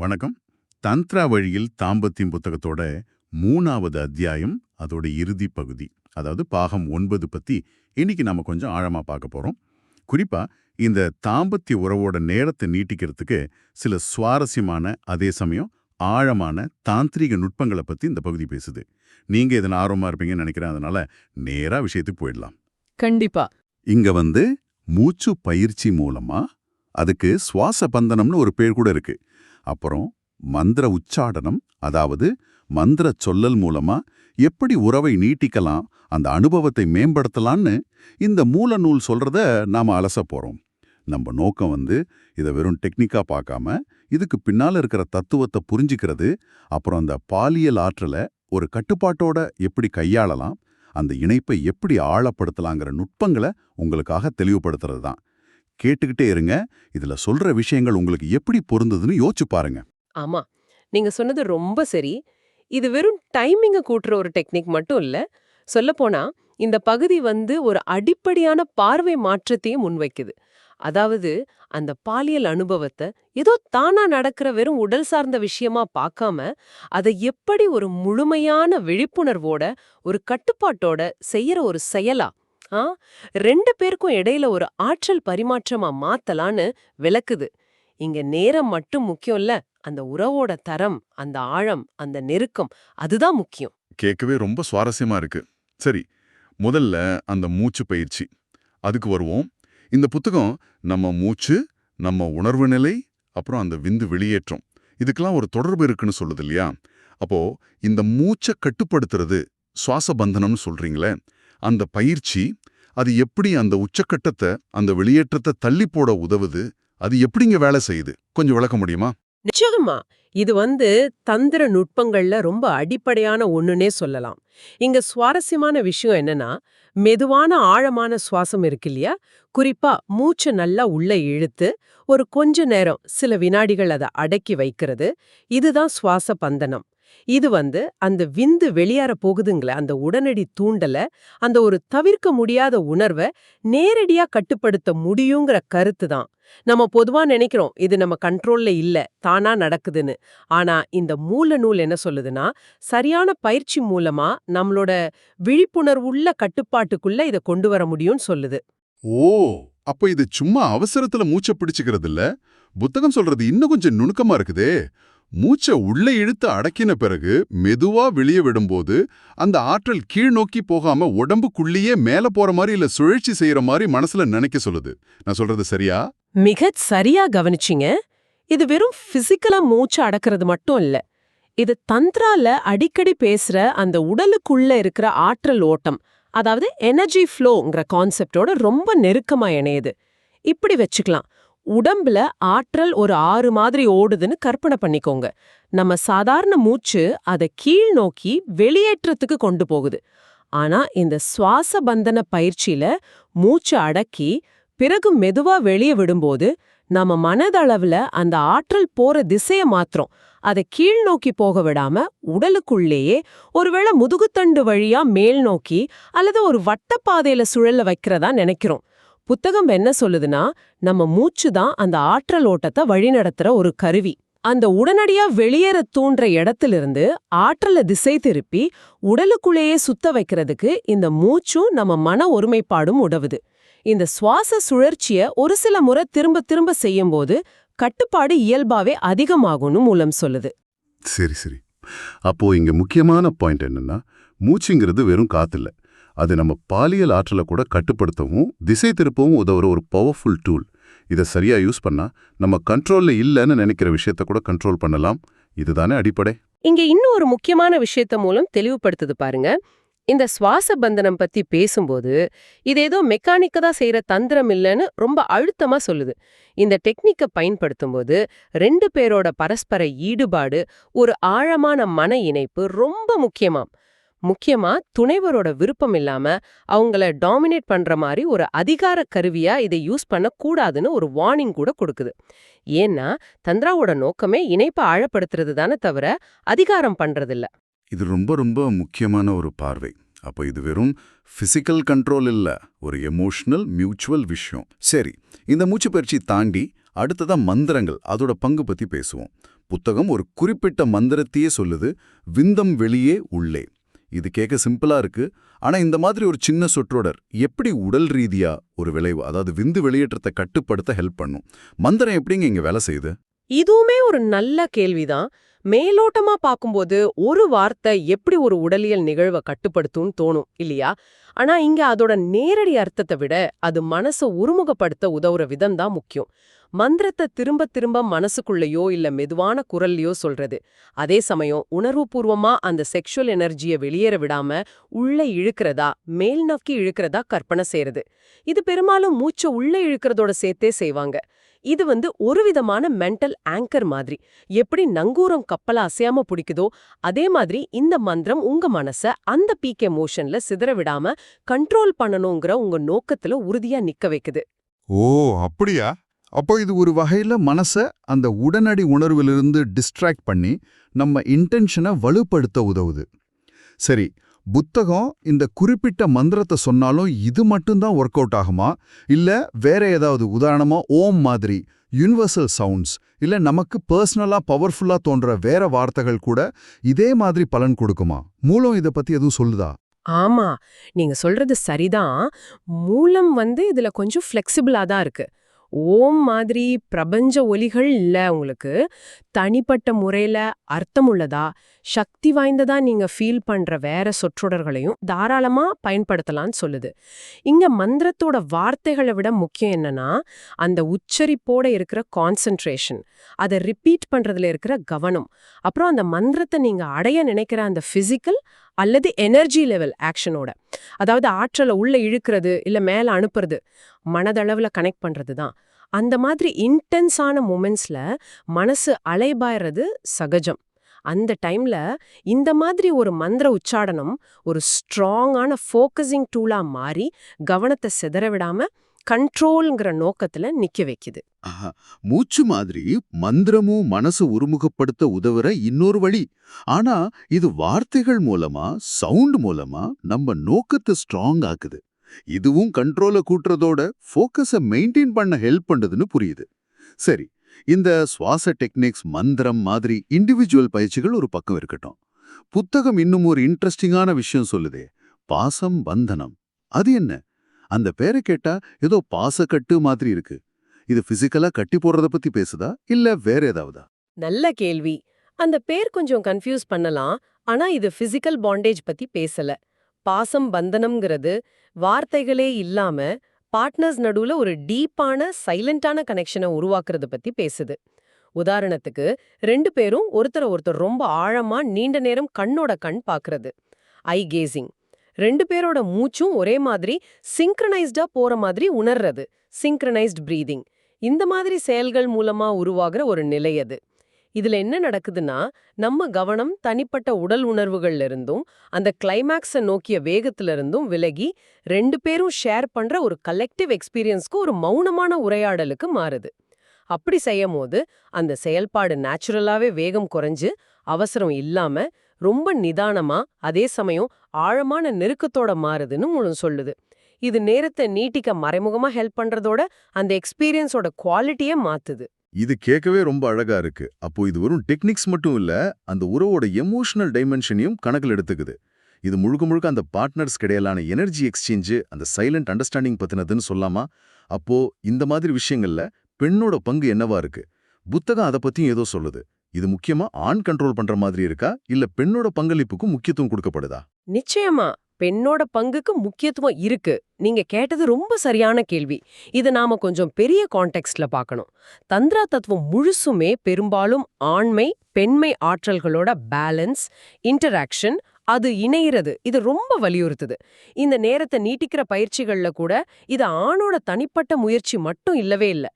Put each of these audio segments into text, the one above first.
வணக்கம். தந்த்ரா வழியில் தாம்பத்தியம் புத்தகத்தோட மூணாவது அத்தியாயம் அதோட இறுதி பகுதி. அதாவது பாகம் ஒன்பது பத்தி இன்னைக்கு நாம கொஞ்சம் ஆழமா பார்க்க போறோம். குறிப்பா இந்த தாம்பத்திய உறவோட நேரத்தை நீட்டிக்கிறதுக்கு சில சுவாரஸ்யமான அதே சமயம் ஆழமான தாந்திரிக நுட்பங்களை பத்தி இந்த பகுதி பேசுது. நீங்க இதன் ஆர்வமா இருப்பீங்கன்னு நினைக்கிறேன் அதனால நேரா விஷயத்துக்கு போயிடலாம். கண்டிப்பா. இங்க வந்து மூச்சு பயிற்சி மூலமா அதுக்கு சுவாச பந்தனம்னு ஒரு பேர் கூட இருக்கு. அப்புறம் மந்திர உச்சாடனம் அதாவது மந்திர சொல்லல் மூலமா எப்படி உறவை நீட்டிக்கலாம் அந்த அனுபவத்தை மேம்படுத்தலாம்னு இந்த மூல நூல் சொல்றத நாம அலச போறோம். நம்ம நோக்கம் வந்து இதை வெறும் டெக்னிக்கா பார்க்காம இதுக்கு பின்னால இருக்கிற தத்துவத்தை புரிஞ்சுக்கிறது அப்புறம் அந்த பாலியல் ஆற்றலை ஒரு கட்டுப்பாட்டோட எப்படி கையாளலாம் அந்த இணைப்பை எப்படி ஆழப்படுத்தலாங்கிற நுட்பங்களை உங்களுக்காக தெளிவுபடுத்துறது தான் கேட்டுக்கிட்டே இருங்க. இதுல சொல்ற விஷயங்கள் உங்களுக்கு எப்படி பொருந்ததுன்னு யோசிச்சு பாருங்க. ஆமா. நீங்க சொன்னது ரொம்ப சரி. இது வெறும் டைமிங்க கூட்டுற ஒரு டெக்னிக் மட்டும் இல்ல. சொல்லப்போனா இந்த பகுதி வந்து ஒரு அடிப்படையான பார்வை மாற்றத்தையும் முன்வைக்குது. அதாவது அந்த பாலியல் அனுபவத்தை ஏதோ தானா நடக்கிற வெறும் உடல் சார்ந்த விஷயமா பார்க்காம அதை எப்படி ஒரு முழுமையான விழிப்புணர்வோட ஒரு கட்டுப்பாட்டோட செய்யற ஒரு செயலா ஆ? ரெண்டு பேருக்கும் இடையில ஒரு ஆற்றல் பரிமாற்றமா மாத்தலான்னு விளக்குது. இங்க நேரம் மட்டும் முக்கியம் இல்ல அந்த உறவோட தரம் அந்த ஆழம் அந்த நெருக்கம் அதுதான் முக்கியம். கேட்கவே ரொம்ப சுவாரஸ்யமா இருக்கு. சரி முதல்ல அந்த மூச்சு பயிற்சி. அதுக்கு வருவோம். இந்த புத்தகம் நம்ம மூச்சு நம்ம உணர்வு நிலை அப்புறம் அந்த விந்து வெளியேற்றம். இதுக்கெல்லாம் ஒரு தொடர்பு இருக்குன்னு சொல்லுது இல்லையா? அப்போ இந்த மூச்சை கட்டுப்படுத்துறது சுவாச பந்தனம்னு சொல்றீங்களே அந்த பயிற்சி அது எப்படி அந்த உச்சக்கட்டத்தை அந்த வெளியேற்றத்தை தள்ளி போட உதவுது அது எப்படிங்க வேலை செய்யுது? கொஞ்சம் விளக்க முடியுமா? நிச்சயமா. இது வந்து தந்திர நுட்பங்கள்ல ரொம்ப அடிப்படையான ஒண்ணுனே சொல்லலாம். இங்க சுவாரஸ்யமான விஷயம் என்னன்னா மெதுவான ஆழமான சுவாசம் இருக்கு இல்லையா? குறிப்பா மூச்சை நல்லா உள்ள இழுத்து ஒரு கொஞ்ச நேரம் சில வினாடிகள் அதை அடக்கி வைக்கிறது. இதுதான் சுவாச பந்தனம். இது வந்து அந்த விந்து வெளியேற போகுதுங்களே அந்த உடனடி தூண்டல அந்த ஒரு தவிர்க்க முடியாத உணர்வை நேரடியா கட்டுப்படுத்த முடியுங்கிற கருத்து தான். நம்ம பொதுவா நினைக்கிறோம் இது நம்ம கண்ட்ரோல்ல இல்ல தானா நடக்குதுன்னு. ஆனா இந்த மூல நூல் என்ன சொல்லுதுன்னா சரியான பயிற்சி மூலமா நம்மளோட விழிப்புணர்வுள்ள கட்டுப்பாட்டுக்குள்ள இதை கொண்டு வர முடியும்னு சொல்லுது. ஓ! அப்ப இது சும்மா அவசரத்துல மூச்சை பிடிச்சுக்கிறது இல்ல புத்தகம் சொல்றது இன்னும் கொஞ்சம் நுணுக்கமா இருக்குதே. மூச்சை உள்ள இழுத்து அடக்கின பிறகு மெதுவா வெளியே விடும்போது அந்த ஆற்றல் கீழ் நோக்கி போகாம உடம்புக்குள்ளேயே மேல போற மாதிரி இல்ல சுழற்சி செய்யற மாதிரி மனசுல நினைக்க சொல்லுது. நான் சொல்றது சரியா? மிகச் சரியா கவனிச்சிங்க. இது வெறும் பிசிக்கலா மூச்சு அடக்கிறது மட்டும் இல்ல. இது தந்த்ரால அடிக்கடி பேசுற அந்த உடலுக்குள்ள இருக்கிற ஆற்றல் ஓட்டம் அதாவது எனர்ஜி ஃப்ளோங்கிற கான்செப்டோட ரொம்ப நெருக்கமா இணையுது. இப்படி வச்சுக்கலாம். உடம்புல ஆற்றல் ஒரு ஆறு மாதிரி ஓடுதுன்னு கற்பனை பண்ணிக்கோங்க. நம்ம சாதாரண மூச்சு அதை கீழ் நோக்கி வெளியேற்றத்துக்கு கொண்டு போகுது. ஆனா இந்த சுவாச பந்தன பயிற்சியில மூச்சு அடக்கி பிறகு மெதுவா வெளியே விடும்போது நம்ம மனதளவுல அந்த ஆற்றல் போற திசைய மாத்திரம் அதை கீழ் நோக்கி போக விடாம உடலுக்குள்ளேயே ஒருவேளை முதுகுத்தண்டு வழியா மேல் நோக்கி அல்லது ஒரு வட்டப்பாதையில சுழல்ல வைக்கிறதா நினைக்கிறோம். புத்தகம் என்ன சொல்லுதுன்னா நம்ம மூச்சு தான் அந்த ஆற்றல் ஓட்டத்தை வழிநடத்துற ஒரு கருவி. அந்த உடனடியா வெளியேற தூண்டுற இடத்திலிருந்து ஆற்றலை திசை திருப்பி உடலுக்குள்ளேயே சுத்த வைக்கிறதுக்கு இந்த மூச்சும் நம்ம மன ஒருமைப்பாடும் உதவுது. இந்த சுவாச சுழற்சிய ஒரு சில முறை திரும்ப திரும்ப செய்யும்போது கட்டுப்பாடு இயல்பாவே அதிகமாகும்னு மூலம் சொல்லுது. சரி சரி. அப்போ இங்க முக்கியமான பாயிண்ட் என்னன்னா மூச்சுங்கிறது வெறும் காத்துல அது நம்ம பாலியல் ஆற்றலை கூட கட்டுப்படுத்தவும் திசை திருப்பவும் உதவுற ஒரு பவர்ஃபுல் டூல் இதை சரியா யூஸ் பண்ணா நம்ம கண்ட்ரோல்ல இல்லைன்னு நினைக்கிற விஷயத்த கூட கண்ட்ரோல் பண்ணலாம். இதுதானே அடிப்படை. இங்க இன்னும் ஒரு முக்கியமான விஷயத்த மூலம் தெளிவுபடுத்துது பாருங்க. இந்த சுவாச பந்தனம் பத்தி பேசும்போது இது ஏதோ மெக்கானிக்க தான் செய்யற தந்திரம் இல்லைன்னு ரொம்ப அழுத்தமா சொல்லுது. இந்த டெக்னிக்கை பயன்படுத்தும் போது ரெண்டு பேரோட பரஸ்பர ஈடுபாடு ஒரு ஆழமான மன இணைப்பு ரொம்ப முக்கியமாம். முக்கியமா துணைவரோட விருப்பம் இல்லாம அவங்கள டாமினேட் பண்ற மாதிரி ஒரு அதிகார கருவியா இதை யூஸ் பண்ண கூடாதுன்னு ஒரு வார்னிங் கூட கொடுக்குது. ஏன்னா தந்திராவோட நோக்கமே இணைப்பை ஆழப்படுத்துறது தானே தவிர அதிகாரம் பண்றதில்ல. இது ரொம்ப ரொம்ப முக்கியமான ஒரு பார்வை. அப்போ இது வெறும் ஃபிசிக்கல் கண்ட்ரோல் இல்ல ஒரு எமோஷனல் மியூச்சுவல் விஷயம். சரி இந்த மூச்சு பயிற்சி தாண்டி அடுத்ததா மந்திரங்கள் அதோட பங்கு பத்தி பேசுவோம். புத்தகம் ஒரு குறிப்பிட்ட மந்திரத்தையே சொல்லுது விந்தம் வெளியே உள்ளே. இது கேட்க சிம்பிளா இருக்கு. ஆனா இந்த மாதிரி ஒரு சின்ன சொற்றொடர் எப்படி உடல் ரீதியா ஒரு விளைவு அதாவது விந்து வெளியேற்றத்தை கட்டுப்படுத்த ஹெல்ப் பண்ணும்? மந்திரம் எப்படிங்க இங்க வேலை செய்யுது? இதுவுமே ஒரு நல்ல கேள்விதான். மேலோட்டமா பாக்கும்போது ஒரு வார்த்தை எப்படி ஒரு உடலியல் நிகழ்வை கட்டுப்படுத்தும்னு தோணும் இல்லையா? ஆனா இங்க அதோட நேரடி அர்த்தத்தை விட அது மனசை ஒருமுகப்படுத்த உதவுற விதம் தான் முக்கியம். மந்திரத்தை திரும்ப திரும்ப மனசுக்குள்ளேயோ இல்ல மெதுவான குரல்லையோ சொல்றது. அதே சமயம் உணர்வுபூர்வமா அந்த செக்ஷுவல் எனர்ஜியை வெளியேற விடாம உள்ள இழுக்கிறதா மேல் நோக்கி இழுக்கிறதா கற்பனை செய்யறது இது பெரும்பாலும் மூச்சை உள்ள இழுக்கிறதோட சேர்த்தே செய்வாங்க. இது வந்து ஒரு விதமான மென்டல் ஆங்கர் மாதிரி. எப்படி நங்கூரம் கப்பலை அசையாம பிடிக்குதோ அதே மாதிரி இந்த மந்திரம் உங்க மனச அந்த பீக் எமோஷன்ல சிதற விடாம கண்ட்ரோல் பண்ணணுங்கிற உங்க நோக்கத்துல உறுதியா நிக்க வைக்குது. ஓ அப்படியா? அப்போ இது ஒரு வகையில மனச அந்த உடனடி உணர்விலிருந்து டிஸ்ட்ராக்ட் பண்ணி நம்ம இன்டென்ஷனை வலுப்படுத்த உதவுது. சரி புத்தகம் இந்த குறிப்பிட்ட மந்திரத்தை சொன்னாலும் இது மட்டும்தான் ஒர்க் அவுட் ஆகுமா? இல்ல வேற ஏதாவது உதாரணமா ஓம் மாதிரி யுனிவர்சல் சவுண்ட்ஸ் இல்ல நமக்கு பர்சனலாக பவர்ஃபுல்லா தோன்ற வேற வார்த்தைகள் கூட இதே மாதிரி பலன் கொடுக்குமா? மூலம் இத பத்தி எதுவும் சொல்லுதா? ஆமா நீங்க சொல்றது சரிதான். மூலம் வந்து இதுல கொஞ்சம் ஃப்ளெக்சிபிளா தான் இருக்கு. ஓம் மாதிரி பிரபஞ்ச ஒலிகள் இல்ல உங்களுக்கு. தனிப்பட்ட முறையில அர்த்தமுள்ளதா? சக்தி வாய்ந்ததா நீங்க ஃபீல் பண்ற வேற சொற்றொடர்களையும் தாராளமா பயன்படுத்தலாம்னு சொல்லுது. இங்க மந்திரத்தோட வார்த்தைகளை விட முக்கியம் என்னன்னா அந்த உச்சரிப்போட இருக்கிற கான்சென்ட்ரேஷன் அதை ரிப்பீட் பண்றதுல இருக்கிற கவனம். அப்புறம் அந்த மந்திரத்தை நீங்க அடைய நினைக்கிற அந்த பிசிக்கல் அல்லது எனர்ஜி லெவல் ஆக்ஷனோட அதாவது ஆற்றலை உள்ள இழுக்கிறது இல்ல மேல அனுப்புறது. மனதளவுல கனெக்ட் பண்றது தான் அந்த மாதிரி இன்டென்ஸான மூமெண்ட்ஸ்ல மனசு அலைபாயறது சகஜம். அந்த டைம்ல இந்த மாதிரி ஒரு மந்திர உச்சாடனம் ஒரு ஸ்ட்ராங்கான ஃபோக்கஸிங் டூலா மாறி கவனத்தை சிதற விடாம கண்ட்ரோல்ங்கிற நோக்கத்துல நிக்க வைக்குது. ஆஹா, மூச்சு மாதிரி மந்திரமும் மனசு ஒருமுகப்படுத்த உதவுற இன்னொரு வழி. ஆனா இது வார்த்தைகள் மூலமா சவுண்ட் மூலமா நம்ம நோக்கத்தை ஸ்ட்ராங் ஆக்குது. இதுவும் கண்ட்ரோலை கூட்டுறதோட ஃபோக்கஸை மெயின்டைன் பண்ண ஹெல்ப் பண்ணுதுன்னு புரியுது. சரி இந்த சுவாச டெக்னிக்ஸ் மந்திரம் மாதிரி இண்டிவிஜுவல் பயிற்சிகள் ஒரு பக்கம் இருக்கட்டும். புத்தகம் இன்னும் ஒரு இன்ட்ரெஸ்டிங்கான விஷயம் சொல்லுதே பாசம் பந்தனம். அது என்ன? அந்த பேரை கேட்டா ஏதோ பாசக்கட்டு மாதிரி இருக்கு. இது பிசிக்கலா கட்டி போடுறத பத்தி பேசுதா? இல்ல வேற ஏதாவதா? நல்ல கேள்வி. அந்த பேர் கொஞ்சம் கன்ஃபியூஸ் பண்ணலாம் ஆனா இது பிசிக்கல் பாண்டேஜ் பத்தி பேசல. பாசம் பந்தனம்ங்கிறது வார்த்தைகளே இல்லாம பார்ட்னர்ஸ் நடுவுல ஒரு டீப்பான சைலண்டான கனெக்ஷனை உருவாக்குறது பத்தி பேசுது. உதாரணத்துக்கு ரெண்டு பேரும் ஒருத்தர ஒருத்தர் ரொம்ப ஆழமா நீண்ட நேரம் கண்ணோட கண் பாக்குறது. ஐ கேசிங் ரெண்டு பேரோட மூச்சும் ஒரே மாதிரி சிங்க்ரனைஸ்டா போற மாதிரி உணர்றது. சிங்க்ரனைஸ்ட் பிரீதிங் இந்த மாதிரி செயல்கள் மூலமா உருவாகிற ஒரு நிலை அது. இதுல என்ன நடக்குதுன்னா நம்ம கவனம் தனிப்பட்ட உடல் உணர்வுகள்ல இருந்தும் அந்த கிளைமேக்ஸை நோக்கிய வேகத்துல இருந்தும் விலகி ரெண்டு பேரும் ஷேர் பண்ற ஒரு கலெக்டிவ் எக்ஸ்பீரியன்ஸ்க்கு ஒரு மௌனமான உரையாடலுக்கு மாறுது. அப்படி செய்யும் போது அந்த செயல்பாடு நேச்சுரலாவே வேகம் குறைஞ்சு அவசரம் இல்லாம ரொம்ப நிதானமா அதே சமயம் ஆழமான நெருக்கத்தோட மாறுதுன்னு மூலம் சொல்லுது. இது நேரத்தை நீட்டிக்க மறைமுகமா ஹெல்ப் பண்றதோட அந்த எக்ஸ்பீரியன்ஸோட குவாலிட்டியே மாத்துது. இது கேட்கவே ரொம்ப அழகா இருக்கு. அப்போ இது வெறும் டெக்னிக்ஸ் மட்டும் இல்ல அந்த உறவோட எமோஷனல் டைமென்ஷனையும் கணக்கில் எடுத்துக்குது. இது முழுக்க முழுக்க அந்த பார்ட்னர்ஸ் கிடையிலான எனர்ஜி எக்ஸ்சேஞ்சு அந்த சைலண்ட் அண்டர்ஸ்டாண்டிங் பத்தினதுன்னு சொல்லாமா? அப்போ இந்த மாதிரி விஷயங்கள்ல பெண்ணோட பங்கு என்னவா இருக்கு? புத்தகம் அதை பத்தியும் ஏதோ சொல்லுது. இது முக்கியமா ஆண் கண்ட்ரோல் பண்ற மாதிரி இருக்கா? இல்ல பெண்ணோட பங்களிப்புக்கும் முக்கியத்துவம் கொடுக்கப்படுதா? நிச்சயமா பெண்ணோட பங்குக்கு முக்கியத்துவம் இருக்கு. நீங்க கேட்டது ரொம்ப சரியான கேள்வி. இது நாம கொஞ்சம் பெரிய கான்டெக்ட்ல பார்க்கணும். தந்திரா தத்துவம் முழுசுமே பெரும்பாலும் ஆண்மை பெண்மை ஆற்றல்களோட பேலன்ஸ் இன்டராக்ஷன் அது இணையிறது. இது ரொம்ப வலியுறுத்துது. இந்த நேரத்தை நீட்டிக்கிற பயிற்சிகள்ல கூட இது ஆணோட தனிப்பட்ட முயற்சி மட்டும் இல்லவே இல்ல.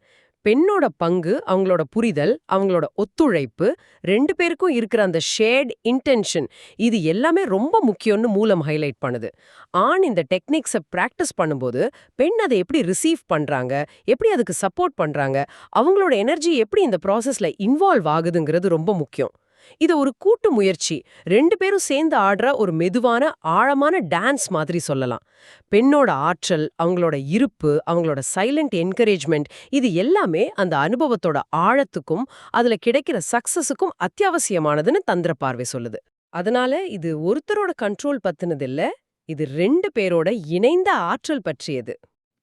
பெண்ணோட பங்கு அவங்களோட புரிதல் அவங்களோட ஒத்துழைப்பு ரெண்டு பேருக்கும் இருக்கிற அந்த ஷேர்டு இன்டென்ஷன் இது எல்லாமே ரொம்ப முக்கியம்னு மூலம் ஹைலைட் பண்ணுது. ஆண் இந்த டெக்னிக்ஸை ப்ராக்டிஸ் பண்ணும்போது பெண் அதை எப்படி ரிசீவ் பண்றாங்க எப்படி அதுக்கு சப்போர்ட் பண்றாங்க அவங்களோட எனர்ஜி எப்படி இந்த ப்ராசஸ்ல இன்வால்வ் ஆகுதுங்கிறது ரொம்ப முக்கியம். இது ஒரு கூட்டு முயற்சி. ரெண்டு பேரும் சேர்ந்து ஆடுற ஒரு மெதுவான ஆழமான டான்ஸ் மாதிரி சொல்லலாம். பெண்ணோட ஆற்றல் அவங்களோட இருப்பு அவங்களோட சைலண்ட் என்கரேஜ்மெண்ட் இது எல்லாமே அந்த அனுபவத்தோட ஆழத்துக்கும் அதுல கிடைக்கிற சக்சஸுக்கும் அத்தியாவசியமானதுன்னு தந்திர பார்வை சொல்லுது. அதனால இது ஒருத்தரோட கண்ட்ரோல் பத்தினதில்ல இது ரெண்டு பேரோட இணைந்த ஆற்றல் பற்றியது.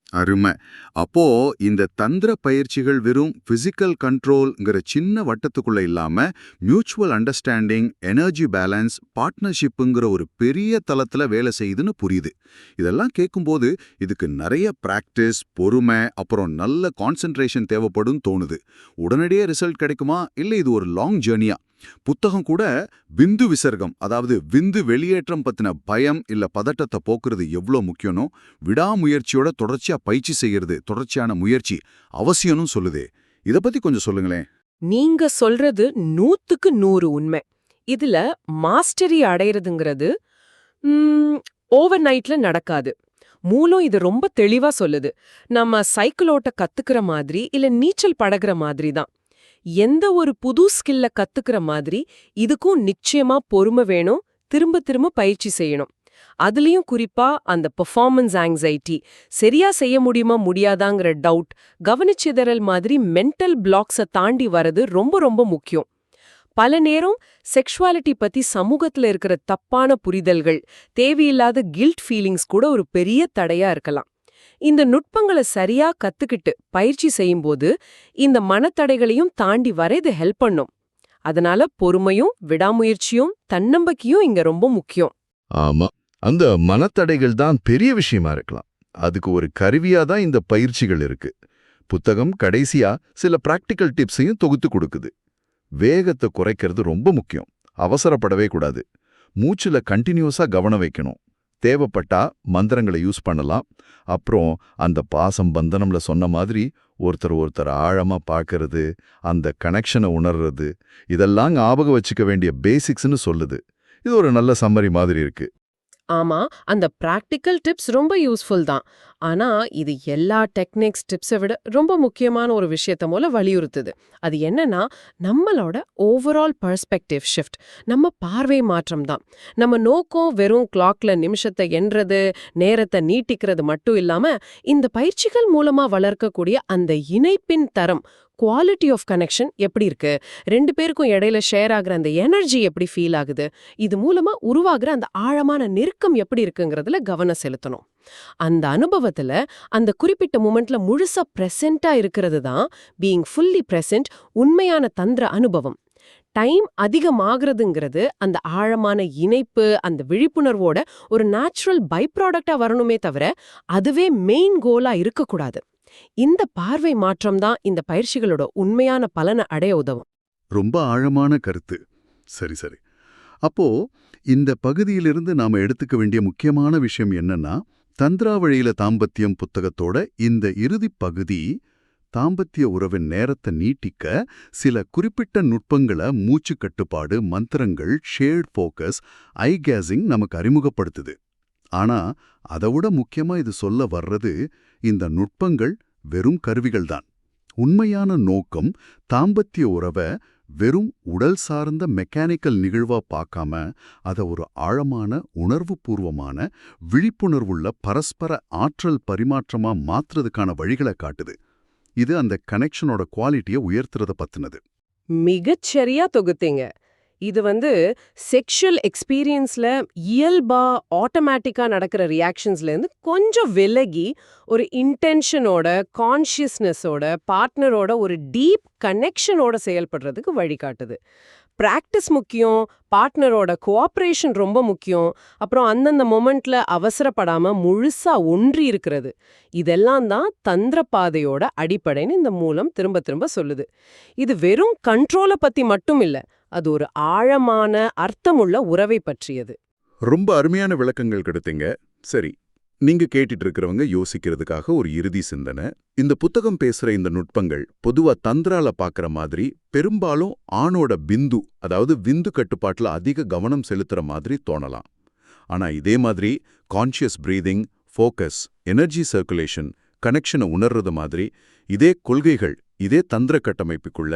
அருமை. அப்போ இந்த தந்திர பயிற்சிகள் வெறும் பிசிக்கல் கண்ட்ரோல்ங்கிற சின்ன வட்டத்துக்குள்ள இல்லாம மியூச்சுவல் அண்டர்ஸ்டாண்டிங் எனர்ஜி பேலன்ஸ் பார்ட்னர்ஷிப்புங்கிற ஒரு பெரிய தளத்துல வேலை செய்யுதுன்னு புரியுது. இதெல்லாம் கேட்கும்போது இதுக்கு நிறைய பிராக்டிஸ் பொறுமை அப்புறம் நல்ல கான்சென்ட்ரேஷன் தேவைப்படும் தோணுது. உடனடியே ரிசல்ட் கிடைக்குமா? இல்ல இது ஒரு லாங் ஜேர்னியா புத்தகம் கூட விந்து விசர்க்கம் அதாவது விந்து வெளியேற்றம் பத்தின பயம் இல்ல பதட்டத்தை போக்குறது எவ்வளோ முக்கியனோ விடாமுயற்சியோட தொடர்ச்சியா பயிற்சி செய்யறது தொடர்ச்சியான முயற்சி அவசியம்னு சொல்லுதே. இத பத்தி கொஞ்சம் சொல்லுங்களேன். நீங்க சொல்றது நூத்துக்கு நூறு உண்மை. இதுல மாஸ்டரி அடையிறதுங்கிறது ஓவர் நைட்ல நடக்காது. மூலம் இது ரொம்ப தெளிவா சொல்லுது. நம்ம சைக்கிளோட்ட கத்துக்கிற மாதிரி இல்ல நீச்சல் படகுற மாதிரி தான் எந்த ஒரு புது ஸ்கில்ல கத்துக்கிற மாதிரி இதுக்கும் நிச்சயமா பொறுமை வேணும். திரும்ப திரும்ப பயிற்சி செய்யணும். அதுலயும் குறிப்பா அந்த பெர்ஃபார்மன்ஸ் ஆங்ஸைட்டி சரியா செய்ய முடியுமா முடியாதாங்கிற டவுட் கவனிச்சிதறல் மாதிரி மென்டல் பிளாக்ஸ தாண்டி வர்றது ரொம்ப ரொம்ப முக்கியம். பல நேரம் செக்ஷுவாலிட்டி பத்தி சமூகத்துல இருக்கிற தப்பான புரிதல்கள் தேவையில்லாத கில்ட் ஃபீலிங்ஸ் கூட ஒரு பெரிய தடையா இருக்கலாம். இந்த நுட்பங்களை சரியா கத்துக்கிட்டு பயிற்சி செய்யும்போது இந்த மனத்தடைகளையும் தாண்டி வர இது ஹெல்ப் பண்ணும். அதனால பொறுமையும் விடாமுயற்சியும் தன்னம்பிக்கையும் இங்க ரொம்ப முக்கியம். ஆமா. அந்த மனத்தடைகள் தான் பெரிய விஷயமா இருக்கலாம். அதுக்கு ஒரு கருவியா தான் இந்த பயிற்சிகள் இருக்கு. புத்தகம் கடைசியா சில பிராக்டிக்கல் டிப்ஸையும் தொகுத்து கொடுக்குது. வேகத்தை குறைக்கிறது ரொம்ப முக்கியம். அவசரப்படவே கூடாது. மூச்சுல கண்டினியூஸா கவனம் வைக்கணும். தேவைப்பட்டா மந்திரங்களை யூஸ் பண்ணலாம். அப்புறம் அந்த பாசம் பந்தனம்ல சொன்ன மாதிரி ஒருத்தர் ஒருத்தர் ஆழமா பார்க்கறது அந்த கனெக்ஷனை உணர்றது இதெல்லாம் ஞாபகம் வச்சுக்க வேண்டிய பேசிக்ஸ்னு சொல்லுது. இது ஒரு நல்ல சம்மரி மாதிரி இருக்கு. ஆமா அந்த பிராக்டிக்கல் டிப்ஸ் ரொம்ப யூஸ்ஃபுல் தான். ஆனா இது எல்லா டெக்னிக்ஸ் டிப்ஸை விட ரொம்ப முக்கியமான ஒரு விஷயத்த மூல வலியுறுத்துது. அது என்னன்னா நம்மளோட ஓவரால் பர்ஸ்பெக்டிவ் ஷிஃப்ட் நம்ம பார்வை மாற்றம் தான். நம்ம நோக்கம் வெறும் கிளாக்ல நிமிஷத்தை எண்றது நேரத்தை நீட்டிக்கிறது மட்டும் இல்லாம இந்த பயிற்சிகள் மூலமா வளர்க்கக்கூடிய அந்த இணைப்பின் தரம் குவாலிட்டி ஆஃப் கனெக்ஷன் எப்படி இருக்கு? ரெண்டு பேருக்கும் இடையில ஷேர் ஆகுற அந்த எனர்ஜி எப்படி ஃபீல் ஆகுது? இது மூலமா உருவாகுற அந்த ஆழமான நெருக்கம் எப்படி இருக்குங்கிறதுல கவனம் செலுத்தணும். அந்த அனுபவத்துல அந்த குறிப்பிட்ட மூமெண்ட்ல முழுசா பிரசன்டா இருக்கிறது தான் பீயிங் ஃபுல்லி பிரசன்ட் உண்மையான தந்திர அனுபவம். டைம் அதிகமாகிறதுங்கிறது அந்த ஆழமான இணைப்பு அந்த விழிப்புணர்வோட ஒரு நேச்சுரல் பை ப்ராடக்டா வரணுமே தவிர அதுவே மெயின் கோலா இருக்கக்கூடாது. இந்த பார்வை மாற்றம் தான் இந்த பயிற்சிகளோட உண்மையான பலனை அடைய உதவும். ரொம்ப ஆழமான கருத்து. சரி சரி. அப்போ இந்த பகுதியிலிருந்து நாம எடுத்துக்க வேண்டிய முக்கியமான விஷயம் என்னன்னா தந்திராவழியில தாம்பத்தியம் புத்தகத்தோட இந்த இறுதி பகுதி தாம்பத்திய உறவின் நேரத்தை நீட்டிக்க சில குறிப்பிட்ட நுட்பங்களை மூச்சு கட்டுப்பாடு மந்திரங்கள் ஷேர்ட் ஃபோக்கஸ் ஐ கேசிங் நமக்கு அறிமுகப்படுத்துது. ஆனா விட முக்கியமா இது சொல்ல வர்றது இந்த நுட்பங்கள் வெறும் கருவிகள்தான். உண்மையான நோக்கம் தாம்பத்திய உறவை வெறும் உடல் சார்ந்த மெக்கானிக்கல் நிகழ்வா பார்க்காம அத ஒரு ஆழமான உணர்வுபூர்வமான விழிப்புணர்வுள்ள பரஸ்பர ஆற்றல் பரிமாற்றமா மாற்றுறதுக்கான வழிகளை காட்டுது. இது அந்த கனெக்ஷனோட குவாலிட்டியை உயர்த்துறத பத்தினது. மிகச்சரியா தொகுத்தீங்க. இது வந்து செக்ஷுவல் எக்ஸ்பீரியன்ஸ்ல இயல்பா ஆட்டோமேட்டிக்கா நடக்கிற ரியாக்ஷன்ஸ்ல இருந்து கொஞ்சம் விலகி ஒரு இன்டென்ஷனோட கான்ஷியஸ்னஸோட பார்ட்னரோட ஒரு டீப் கனெக்ஷனோட செயல்படுறதுக்கு வழிகாட்டுது. பிராக்டிஸ் முக்கியம் பார்ட்னரோட கோஆப்ரேஷன் ரொம்ப முக்கியம். அப்புறம் அந்தந்த மொமெண்ட்ல அவசரப்படாம முழுசா ஒன்றி இருக்கிறது. இதெல்லாம் தான் தந்திர பாதையோட அடிப்படைன்னு இந்த மூலம் திரும்ப திரும்ப சொல்லுது. இது வெறும் கண்ட்ரோலை பத்தி மட்டும் இல்ல அது ஒரு ஆழமான அர்த்தமுள்ள உறவை பற்றியது. ரொம்ப அருமையான விளக்கங்கள் கிடைத்தீங்க. சரி நீங்க கேட்டுட்டு இருக்கிறவங்க யோசிக்கிறதுக்காக ஒரு இறுதி சிந்தனை. இந்த புத்தகம் பேசுற இந்த நுட்பங்கள் பொதுவா தந்திரால பாக்குற மாதிரி பெரும்பாலும் ஆணோட பிந்து அதாவது விந்து கட்டுப்பாட்டுல அதிக கவனம் செலுத்துற மாதிரி தோணலாம். ஆனா இதே மாதிரி conscious breathing focus energy circulation கனெக்ஷனை உணர்றது மாதிரி இதே கொள்கைகள் இதே தந்திர கட்டமைப்புக்குள்ள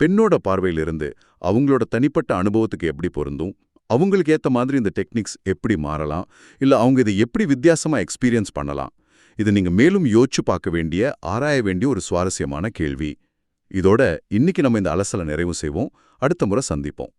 பெண்ணோட பார்வையிலிருந்து அவங்களோட தனிப்பட்ட அனுபவத்துக்கு எப்படி பொருந்தும்? அவங்களுக்கு ஏத்த மாதிரி இந்த டெக்னிக்ஸ் எப்படி மாறலாம்? இல்ல அவங்க இதை எப்படி வித்தியாசமா எக்ஸ்பீரியன்ஸ் பண்ணலாம்? இது நீங்க மேலும் யோசிச்சு பார்க்க வேண்டிய ஆராய வேண்டிய ஒரு சுவாரஸ்யமான கேள்வி. இதோட இன்னைக்கு நம்ம இந்த அலசலை நிறைவு செய்வோம். அடுத்த முறை சந்திப்போம்.